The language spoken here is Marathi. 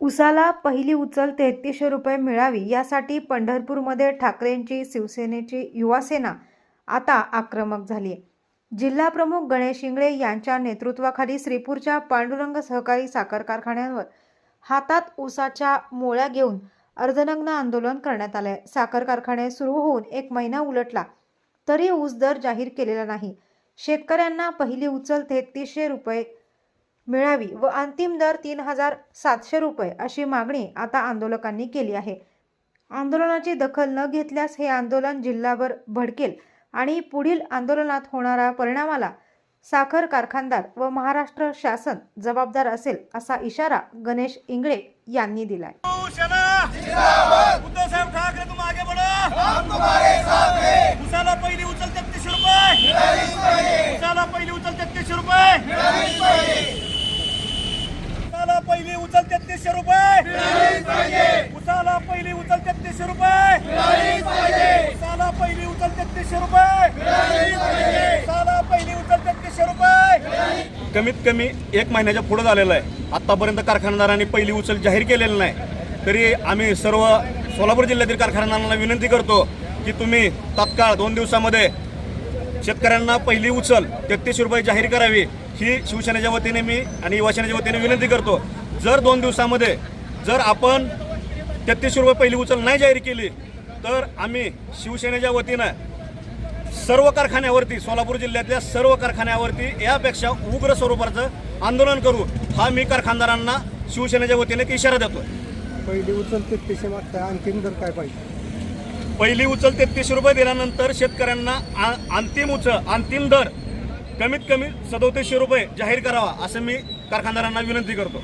उसाला पहिली उचल तेहतीसशे रुपये मिळावी यासाठी पंढरपूरमध्ये ठाकरेंची शिवसेनेची युवासेना आता आक्रमक झाली आहे जिल्हाप्रमुख गणेश इंगळे यांच्या नेतृत्वाखाली श्रीपूरच्या पांडुरंग सहकारी साखर कारखान्यांवर हातात ऊसाच्या मोळ्या घेऊन अर्धनग्न आंदोलन करण्यात आलंय. साखर कारखाने सुरू होऊन एक महिना उलटला तरी ऊस दर जाहीर केलेला नाही. शेतकऱ्यांना पहिली उचल तेहतीसशे रुपये मिळावी व अंतिम दर तीन हजार सातशे रुपये अशी मागणी आता आंदोलकांनी केली आहे. आंदोलनाची दखल न घेतल्यास हे आंदोलन जिल्हाभर भडकेल आणि पुढील आंदोलनात होणाऱ्या परिणामाला साखर कारखानदार व महाराष्ट्र शासन जबाबदार असेल असा इशारा गणेश इंगळे यांनी दिलाय शिवसेना उद्धव साहेब ठाकरे तुम आगे बढ़ो हम तुम्हारे साथ हैं उसाला पहिली उचल तेहतीसशे रुपये उसाला पहिली उचल तेहतीसशे रुपये उसाला पहिली उचल तेहतीसशे रुपये. उसाला पहिली उचल तेहतीसशे रुपये. उसाला पहिली उचल तेहतीसशे रुपये. उसाला पहिली उचल तेहतीसशे रुपये. कमीत कमी एक महिन्याच्या पुढे झालेलं आहे. आतापर्यंत कारखानदारांनी पहिली उचल जाहीर केलेली नाही. तरी आम्ही सर्व सोलापूर जिल्ह्यातील कारखानदारांना विनंती करतो की तुम्ही तात्काळ दोन दिवसामध्ये शेतकऱ्यांना पहिली उचल तेहतीस रुपये जाहीर करावी. ही शिवसेनेच्या वतीने मी आणि युवासेनेच्या वतीने विनंती करतो. जर दोन दिवसामध्ये जर आपण तेहतीसशे रुपये पहिली उचल नाही जाहीर केली तर आम्ही शिवसेनेच्या वतीनं सर्व कारखान्यावरती सोलापूर जिल्ह्यातल्या सर्व कारखान्यावरती यापेक्षा उग्र स्वरूपाचं आंदोलन करू हा मी कारखानदारांना शिवसेनेच्या वतीने एक इशारा देतो पहिली उचल तेहतीसशे मागता अंतिम दर काय पाहिजे? पहिली उचल तेहतीसशे रुपये दिल्यानंतर शेतकऱ्यांना अंतिम उचल अंतिम दर कमीत कमी सदोतीसशे रुपये जाहीर करावा असं मी कारखानदारांना विनंती करतो.